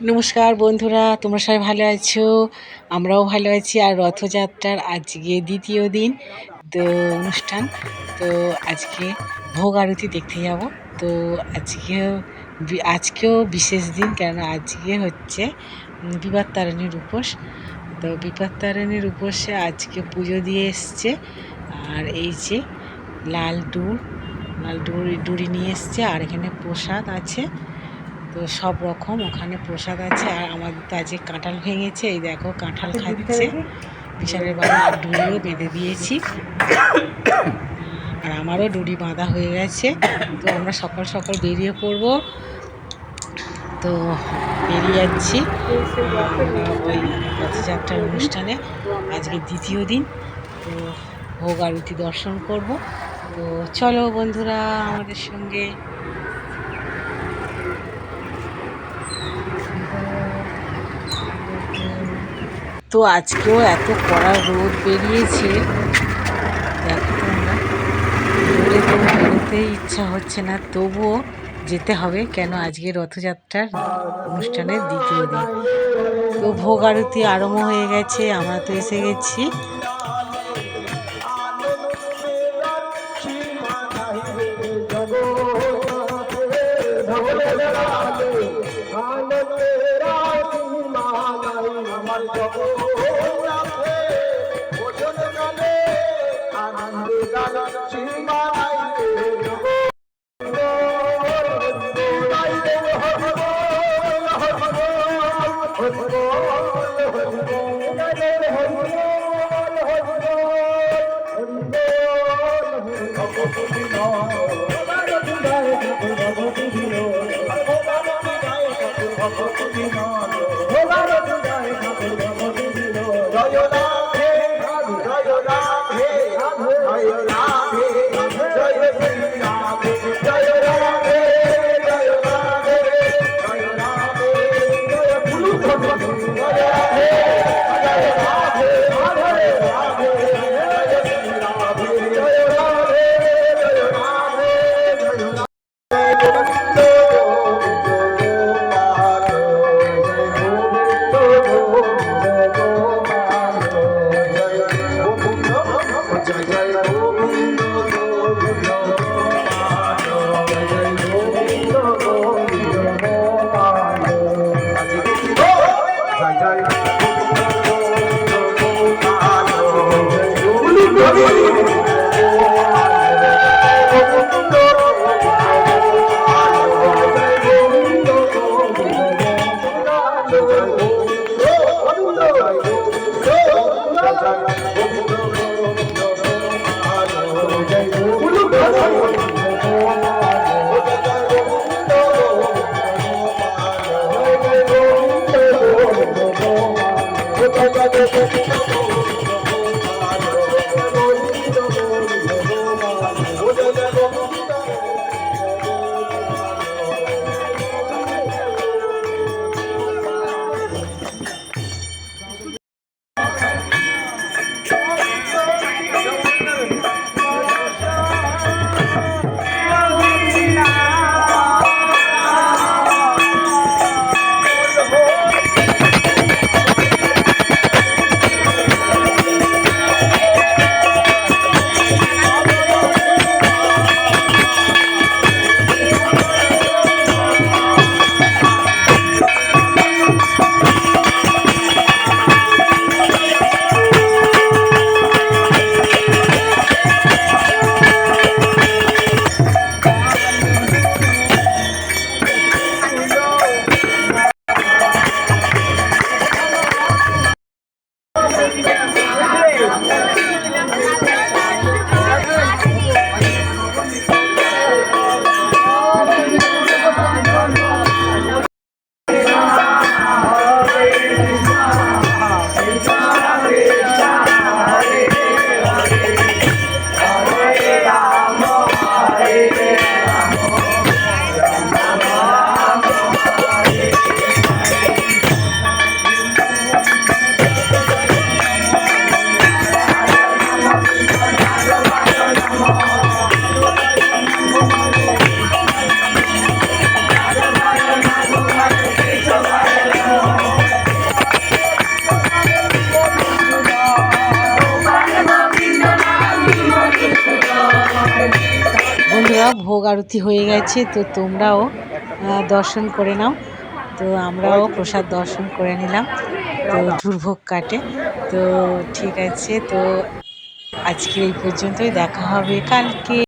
নমস্কার বন্ধুরা, তোমরা সবাই ভালো আছো? আমরাও ভালো আছি। আর রথযাত্রার আজকে দ্বিতীয় দিন, তো অনুষ্ঠান, তো আজকে ভোগ আরতি দেখতে যাব। তো আজকে আজকেও বিশেষ দিন, কেননা আজকে হচ্ছে বিপদ তারণীর উপোস। তো বিপদ তারণীর উপোসে আজকে পুজো দিয়ে এসছে। আর এই যে লাল টুল লাল ডুরি ডুরি নিয়ে এসছে আর এখানে প্রসাদ আছে। তো সব রকম ওখানে প্রসাদ আছে আর আমাদের তো আজকে কাঁঠাল ভেঙেছে এই দেখো কাঁঠাল খাচ্ছে। বিশালের বাবা আর ডুরিও বেঁধে দিয়েছি। আর আমারও ডুরি বাঁধা হয়ে গেছে। তো আমরা সকাল সকাল বেরিয়ে পড়ব। তো বেরিয়ে যাচ্ছি। ওই রথযাত্রার অনুষ্ঠানে। আজকে দ্বিতীয় দিন। তো ভোগ আরতি দর্শন করব। তো চলো বন্ধুরা, আমাদের সঙ্গে। তো আজকেও এত কড়া রোদ বেরিয়েছে। ইচ্ছা হচ্ছে না, তবুও যেতে হবে কেন আজকে রথযাত্রার অনুষ্ঠানের দ্বিতীয় দিন। তো ভোগ আরতি আরম্ভ হয়ে গেছে, আমরা তো এসে গেছি। জয় যায় ¡Gracias! ভোগ আরতি হয়ে গেছে, তো তোমরাও দর্শন করে নাও। তো আমরাও প্রসাদ দর্শন করে নিলাম। তো দুর্ভোগ কাটে। তো ঠিক আছে, তো আজকে এই পর্যন্তই। দেখা হবে কালকে।